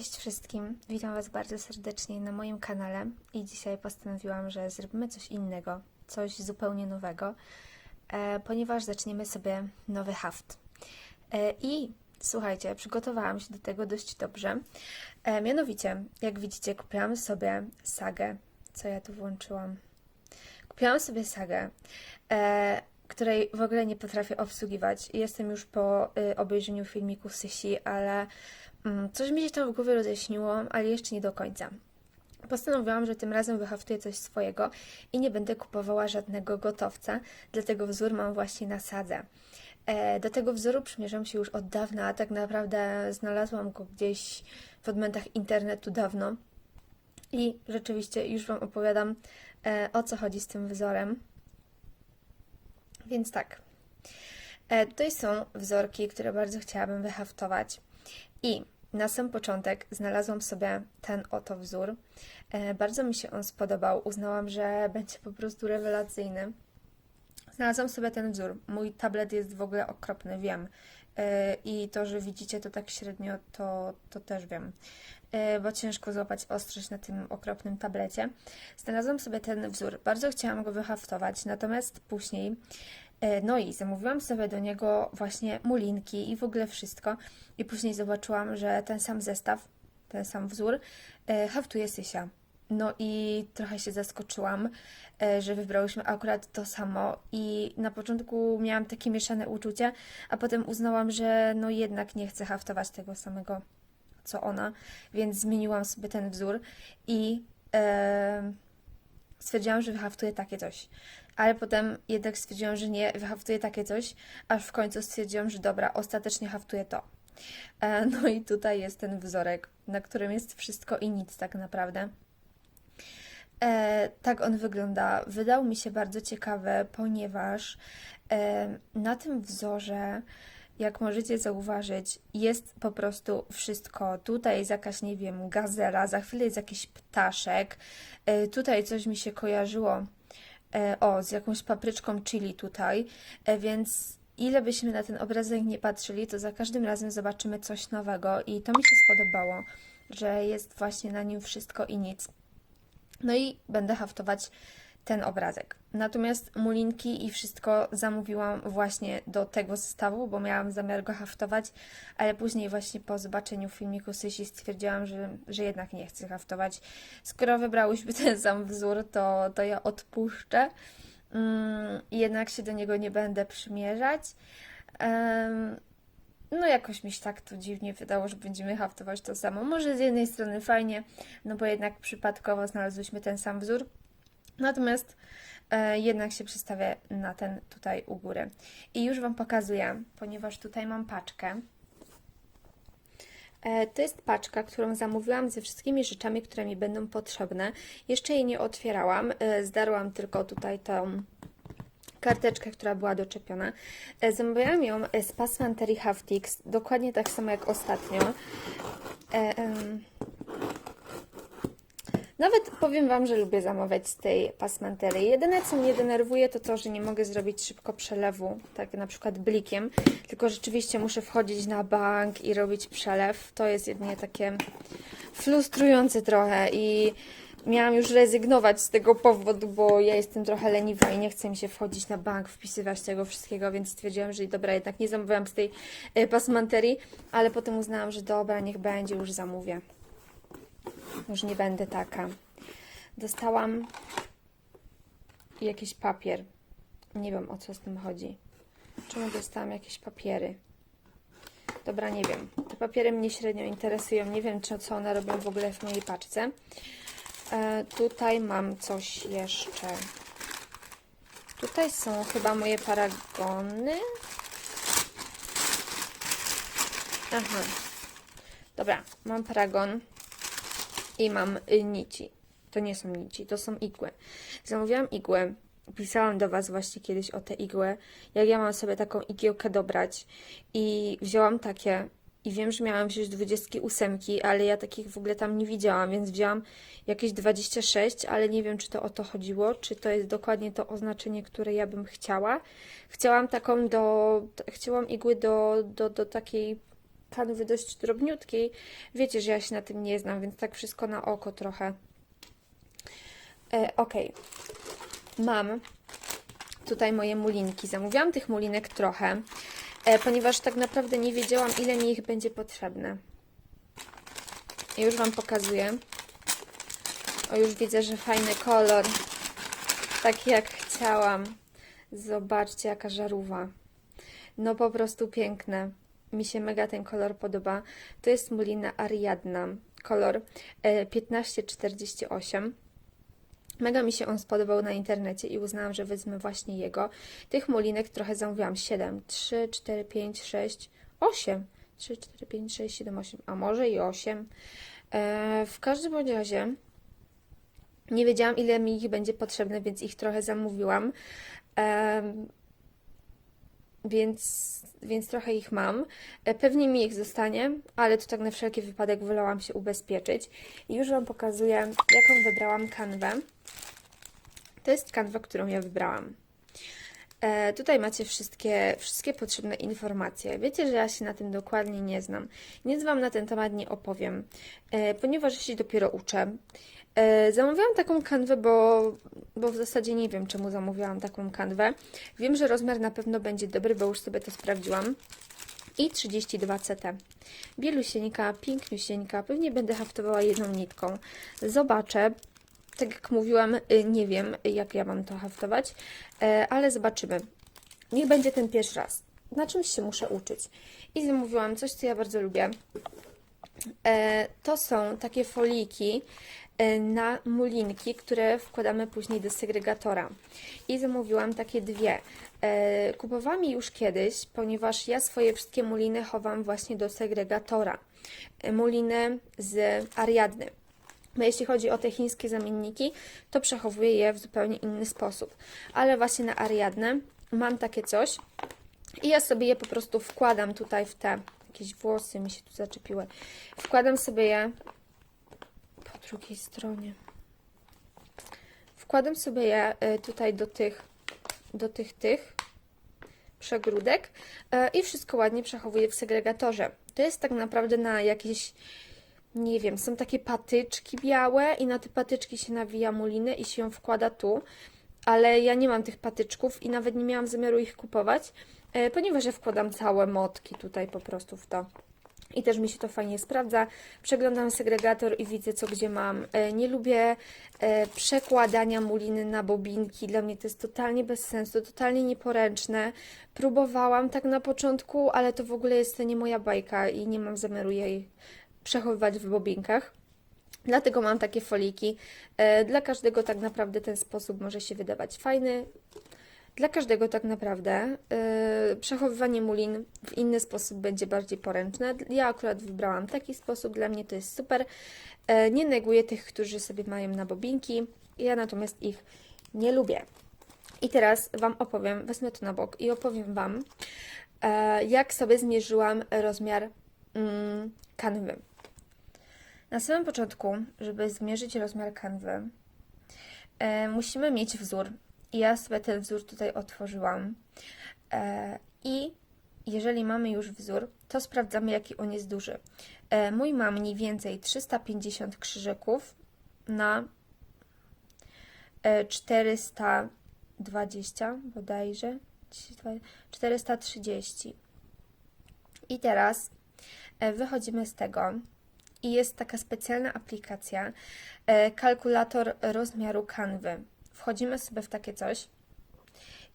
Cześć wszystkim, witam Was bardzo serdecznie na moim kanale i dzisiaj postanowiłam, że zrobimy coś innego, coś zupełnie nowego, e, ponieważ zaczniemy sobie nowy haft. E, I słuchajcie, przygotowałam się do tego dość dobrze. E, mianowicie, jak widzicie, kupiłam sobie sagę, co ja tu włączyłam. Kupiłam sobie sagę, której w ogóle nie potrafię obsługiwać. Jestem już po y, obejrzeniu filmiku Sysi, ale mm, coś mi się tam w głowie rozjaśniło, ale jeszcze nie do końca. Postanowiłam, że tym razem wyhaftuję coś swojego i nie będę kupowała żadnego gotowca, dlatego wzór mam właśnie na sadze. E, do tego wzoru przymierzam się już od dawna, a tak naprawdę znalazłam go gdzieś w odmętach internetu dawno. I rzeczywiście już Wam opowiadam, e, o co chodzi z tym wzorem. Więc tak. E, tutaj są wzorki, które bardzo chciałabym wyhaftować. I na sam początek znalazłam sobie ten oto wzór. E, bardzo mi się on spodobał. Uznałam, że będzie po prostu rewelacyjny. Znalazłam sobie ten wzór. Mój tablet jest w ogóle okropny, wiem. E, I to, że widzicie to tak średnio, to, to też wiem. E, Bo ciężko złapać ostrość na tym okropnym tablecie. Znalazłam sobie ten wzór. Bardzo chciałam go wyhaftować, natomiast później E, No i zamówiłam sobie do niego właśnie mulinki i w ogóle wszystko. I później zobaczyłam, że ten sam zestaw, ten sam wzór haftuje Sysia. No i trochę się zaskoczyłam, e, że wybrałyśmy akurat to samo i na początku miałam takie mieszane uczucia, a potem uznałam, że no jednak nie chcę haftować tego samego co ona, więc zmieniłam sobie ten wzór i e, stwierdziłam, że wyhaftuję takie coś. Ale potem jednak stwierdziłam, że nie, wyhaftuję takie coś, aż w końcu stwierdziłam, że dobra, ostatecznie haftuję to. E, No i tutaj jest ten wzorek, na którym jest wszystko i nic tak naprawdę. E, tak on wygląda. Wydał mi się bardzo ciekawy, ponieważ e, na tym wzorze, jak możecie zauważyć, jest po prostu wszystko. Tutaj jest jakaś, nie wiem, gazela, za chwilę jest jakiś ptaszek. E, tutaj coś mi się kojarzyło, e, o, z jakąś papryczką chili tutaj, e, więc ile byśmy na ten obrazek nie patrzyli, to za każdym razem zobaczymy coś nowego i to mi się spodobało, że jest właśnie na nim wszystko i nic. No i będę haftować ten obrazek. Natomiast mulinki i wszystko zamówiłam właśnie do tego zestawu, bo miałam zamiar go haftować, ale później właśnie po zobaczeniu filmiku Sysi stwierdziłam, że, że jednak nie chcę haftować. Skoro wybrałyśmy ten sam wzór, to, to ja odpuszczę. Mm, jednak się do niego nie będę przymierzać. Em, no jakoś mi się tak to dziwnie wydało, że będziemy haftować to samo. Może z jednej strony fajnie, no bo jednak przypadkowo znalazłyśmy ten sam wzór. Natomiast e, jednak się przestawię na ten tutaj u góry. I już Wam pokazuję, ponieważ tutaj mam paczkę. E, To jest paczka, którą zamówiłam ze wszystkimi rzeczami, które mi będą potrzebne. Jeszcze jej nie otwierałam, e, zdarłam tylko tutaj tą karteczkę, która była doczepiona. E, Zamawiałam ją e, z Passementerie Haftix, dokładnie tak samo jak ostatnio. E, Nawet powiem Wam, że lubię zamawiać z tej pasmantery. Jedyne, co mnie denerwuje, to to, że nie mogę zrobić szybko przelewu, tak na przykład blikiem, tylko rzeczywiście muszę wchodzić na bank i robić przelew. To jest jedynie takie frustrujące trochę i miałam już rezygnować z tego powodu, bo ja jestem trochę leniwa i nie chce mi się wchodzić na bank, wpisywać tego wszystkiego, więc stwierdziłam, że dobra, jednak nie zamawiałam z tej e, pasmanterii, ale potem uznałam, że dobra, niech będzie, już zamówię. Już nie będę taka. Dostałam jakiś papier. Nie wiem o co z tym chodzi. Czemu dostałam jakieś papiery? Dobra, nie wiem. Te papiery mnie średnio interesują. Nie wiem, czy, co one robią w ogóle w mojej paczce. E, tutaj mam coś jeszcze. Tutaj są chyba moje paragony. Aha. Dobra, mam paragon i mam y, nici. To nie są nici, to są igły. Zamówiłam igłę. Pisałam do Was właśnie kiedyś o te igły. Jak ja mam sobie taką igiełkę dobrać. I wzięłam takie. I wiem, że miałam wziąć 28, ale ja takich w ogóle tam nie widziałam, więc wzięłam jakieś 26, ale nie wiem, czy to o to chodziło, czy to jest dokładnie to oznaczenie, które ja bym chciała. Chciałam taką do. Chciałam igły do, do, do takiej kanwy dość drobniutkiej. Wiecie, że ja się na tym nie znam, więc tak wszystko na oko trochę. E, ok. Mam tutaj moje mulinki. Zamówiłam tych mulinek trochę, ponieważ tak naprawdę nie wiedziałam, ile mi ich będzie potrzebne. Już Wam pokazuję. O, już widzę, że fajny kolor. Taki jak chciałam. Zobaczcie, jaka żarówa. No po prostu piękne. Mi się mega ten kolor podoba. To jest mulina Ariadna. Kolor e, 1548. Mega mi się on spodobał na internecie i uznałam, że wezmę właśnie jego. Tych mulinek trochę zamówiłam 7, 3, 4, 5, 6, 8. 3, 4, 5, 6, 7, 8, a może i 8. E, w każdym razie nie wiedziałam, ile mi ich będzie potrzebne, więc ich trochę zamówiłam. Em, więc, więc trochę ich mam. E, Pewnie mi ich zostanie, ale to tak na wszelki wypadek wolałam się ubezpieczyć. I już Wam pokazuję, jaką wybrałam kanwę. To jest kanwa, którą ja wybrałam. E, tutaj macie wszystkie, wszystkie potrzebne informacje. Wiecie, że ja się na tym dokładnie nie znam. Nic Wam na ten temat nie opowiem, e, ponieważ się dopiero uczę. E, zamówiłam taką kanwę, bo, bo w zasadzie nie wiem, czemu zamówiłam taką kanwę. Wiem, że rozmiar na pewno będzie dobry, bo już sobie to sprawdziłam. I 32 CT. Bielusieńka, piękniusieńka. Pewnie będę haftowała jedną nitką. Zobaczę. Tak jak mówiłam, y, nie wiem, jak ja mam to haftować, e, ale zobaczymy. Niech będzie ten pierwszy raz. Na czymś się muszę uczyć. I zamówiłam coś, co ja bardzo lubię. E, To są takie foliki e, na mulinki, które wkładamy później do segregatora. I zamówiłam takie dwie. E, Kupowałam je już kiedyś, ponieważ ja swoje wszystkie muliny chowam właśnie do segregatora. Muliny z Ariadny. Bo jeśli chodzi o te chińskie zamienniki, to przechowuję je w zupełnie inny sposób. Ale właśnie na Ariadnę mam takie coś i ja sobie je po prostu wkładam tutaj w te jakieś włosy mi się tu zaczepiły. Wkładam sobie je po drugiej stronie. Wkładam sobie je y, tutaj do tych, do tych, tych przegródek y, i wszystko ładnie przechowuję w segregatorze. To jest tak naprawdę na jakieś, nie wiem, są takie patyczki białe i na te patyczki się nawija muliny i się ją wkłada tu, ale ja nie mam tych patyczków i nawet nie miałam zamiaru ich kupować, e, ponieważ ja wkładam całe motki tutaj po prostu w to. I też mi się to fajnie sprawdza. Przeglądam segregator i widzę, co gdzie mam. E, Nie lubię e, przekładania muliny na bobinki. Dla mnie to jest totalnie bez sensu, totalnie nieporęczne. Próbowałam tak na początku, ale to w ogóle jest nie moja bajka i nie mam zamiaru jej przechowywać w bobinkach. Dlatego mam takie foliki. E, Dla każdego tak naprawdę ten sposób może się wydawać fajny. Dla każdego tak naprawdę e, przechowywanie mulin w inny sposób będzie bardziej poręczne. Ja akurat wybrałam taki sposób, dla mnie to jest super. E, Nie neguję tych, którzy sobie mają na bobinki. Ja natomiast ich nie lubię. I teraz Wam opowiem, wezmę to na bok i opowiem Wam, e, jak sobie zmierzyłam rozmiar mm, kanwy. Na samym początku, żeby zmierzyć rozmiar kanwy, e, musimy mieć wzór. I ja sobie ten wzór tutaj otworzyłam. E, I jeżeli mamy już wzór, to sprawdzamy, jaki on jest duży. E, mój ma mniej więcej 350 krzyżyków na e, 420 bodajże. 430. I teraz e, wychodzimy z tego i jest taka specjalna aplikacja, e, kalkulator rozmiaru kanwy. Wchodzimy sobie w takie coś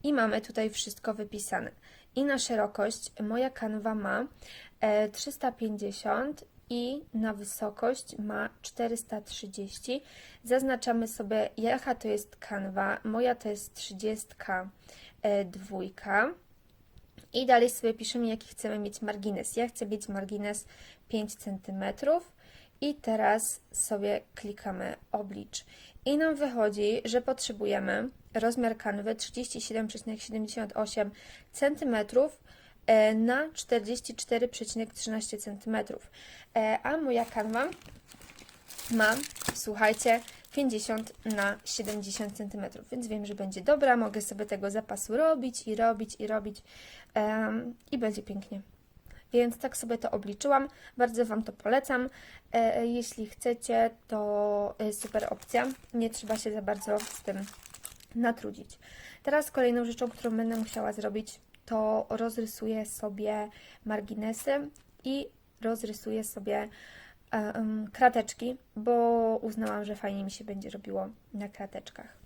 i mamy tutaj wszystko wypisane. I na szerokość moja kanwa ma e, 350 i na wysokość ma 430. Zaznaczamy sobie, jaka to jest kanwa. Moja to jest 30 e. I dalej sobie piszemy, jaki chcemy mieć margines. Ja chcę mieć margines 5 cm. I teraz sobie klikamy oblicz. I nam wychodzi, że potrzebujemy rozmiar kanwy 37,78 cm e, na 44,13 cm. E, A moja kanwa ma, słuchajcie, 50 na 70 cm, więc wiem, że będzie dobra. Mogę sobie tego zapasu robić i robić i robić em, i będzie pięknie. Więc tak sobie to obliczyłam. Bardzo Wam to polecam. E, jeśli chcecie, to e, super opcja. Nie trzeba się za bardzo z tym natrudzić. Teraz kolejną rzeczą, którą będę musiała zrobić, to rozrysuję sobie marginesy i rozrysuję sobie em, krateczki, bo uznałam, że fajnie mi się będzie robiło na krateczkach.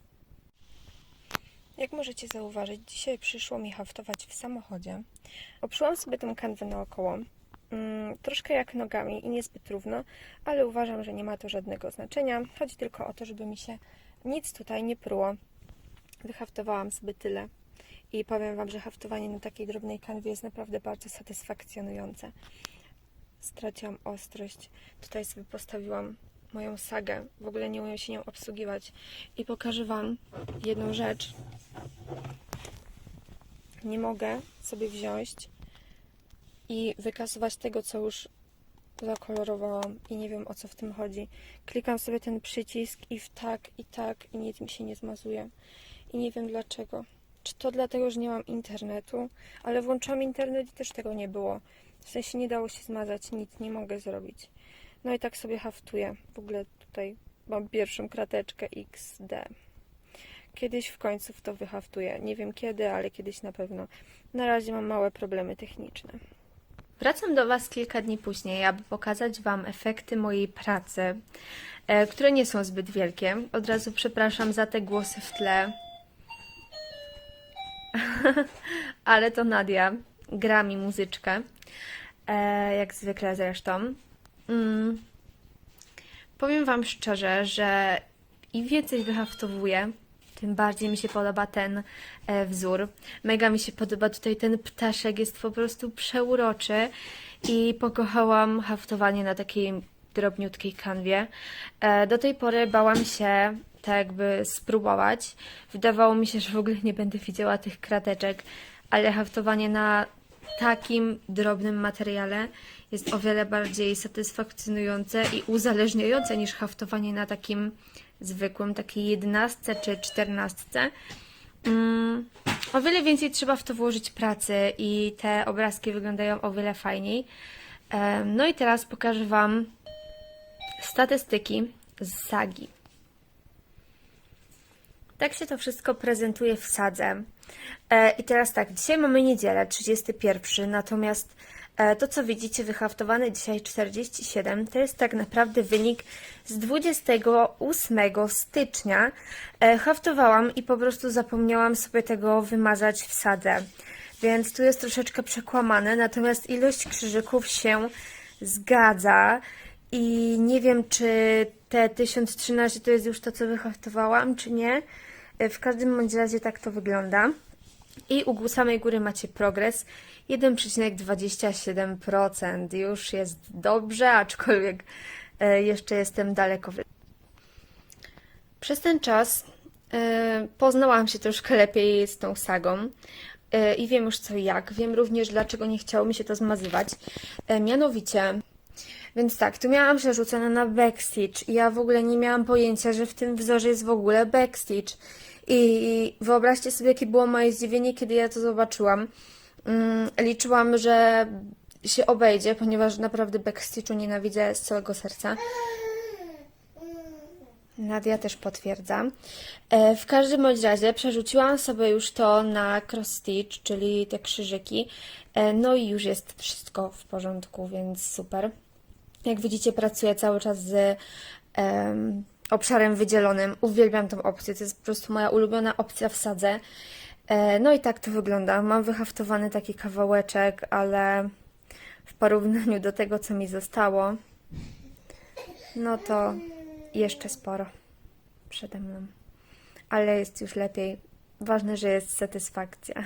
Jak możecie zauważyć, dzisiaj przyszło mi haftować w samochodzie. Oprzyłam sobie tą kanwę naokoło. Mm, troszkę jak nogami i niezbyt równo, ale uważam, że nie ma to żadnego znaczenia. Chodzi tylko o to, żeby mi się nic tutaj nie pruło. Wyhaftowałam sobie tyle. I powiem Wam, że haftowanie na takiej drobnej kanwie jest naprawdę bardzo satysfakcjonujące. Straciłam ostrość. Tutaj sobie postawiłam moją sagę. W ogóle nie umiem się nią obsługiwać. I pokażę Wam jedną rzecz. Nie mogę sobie wziąć i wykasować tego, co już zakolorowałam i nie wiem o co w tym chodzi. Klikam sobie ten przycisk i w tak, i tak, i nic mi się nie zmazuje. I nie wiem dlaczego. Czy to dlatego, że nie mam internetu? Ale włączyłam internet i też tego nie było. W sensie nie dało się zmazać, nic nie mogę zrobić. No i tak sobie haftuję. W ogóle tutaj mam pierwszą krateczkę XD. Kiedyś w końcu to wyhaftuję. Nie wiem kiedy, ale kiedyś na pewno. Na razie mam małe problemy techniczne. Wracam do Was kilka dni później, aby pokazać Wam efekty mojej pracy, e, które nie są zbyt wielkie. Od razu przepraszam za te głosy w tle. Ale to Nadia gra mi muzyczkę, e, jak zwykle zresztą. Mm. Powiem Wam szczerze, że im więcej wyhaftowuję, tym bardziej mi się podoba ten e, wzór. Mega mi się podoba tutaj ten ptaszek, jest po prostu przeuroczy i pokochałam haftowanie na takiej drobniutkiej kanwie. E, do tej pory bałam się tak jakby spróbować. Wydawało mi się, że w ogóle nie będę widziała tych krateczek, ale haftowanie na takim drobnym materiale jest o wiele bardziej satysfakcjonujące i uzależniające niż haftowanie na takim zwykłym, takiej jedenastce czy czternastce. Mm, o wiele więcej trzeba w to włożyć pracy i te obrazki wyglądają o wiele fajniej. No i teraz pokażę Wam statystyki z sagi. Tak się to wszystko prezentuje w sadze. E, I teraz tak, dzisiaj mamy niedzielę, 31, natomiast e, to, co widzicie wyhaftowane dzisiaj 47, to jest tak naprawdę wynik z 28 stycznia. E, haftowałam i po prostu zapomniałam sobie tego wymazać w sadze. Więc tu jest troszeczkę przekłamane, natomiast ilość krzyżyków się zgadza. I nie wiem, czy te 1013 to jest już to, co wyhaftowałam, czy nie. E, W każdym bądź razie tak to wygląda. I u samej góry macie progres 1,27%. Już jest dobrze, aczkolwiek e, jeszcze jestem daleko. Przez ten czas e, poznałam się troszkę lepiej z tą sagą i wiem już co jak. Wiem również, dlaczego nie chciało mi się to zmazywać. Mianowicie, więc tak, tu miałam przerzucone na backstitch i ja w ogóle nie miałam pojęcia, że w tym wzorze jest w ogóle backstitch. I wyobraźcie sobie, jakie było moje zdziwienie, kiedy ja to zobaczyłam. Mm, liczyłam, że się obejdzie, ponieważ naprawdę backstitchu nienawidzę z całego serca. Nadia też potwierdza. E, W każdym bądź razie przerzuciłam sobie już to na cross stitch, czyli te krzyżyki. E, No i już jest wszystko w porządku, więc super. Jak widzicie, pracuję cały czas z em, obszarem wydzielonym. Uwielbiam tą opcję, to jest po prostu moja ulubiona opcja w sadze. E, no i tak to wygląda. Mam wyhaftowany taki kawałeczek, ale w porównaniu do tego, co mi zostało, no to jeszcze sporo przede mną. Ale jest już lepiej. Ważne, że jest satysfakcja.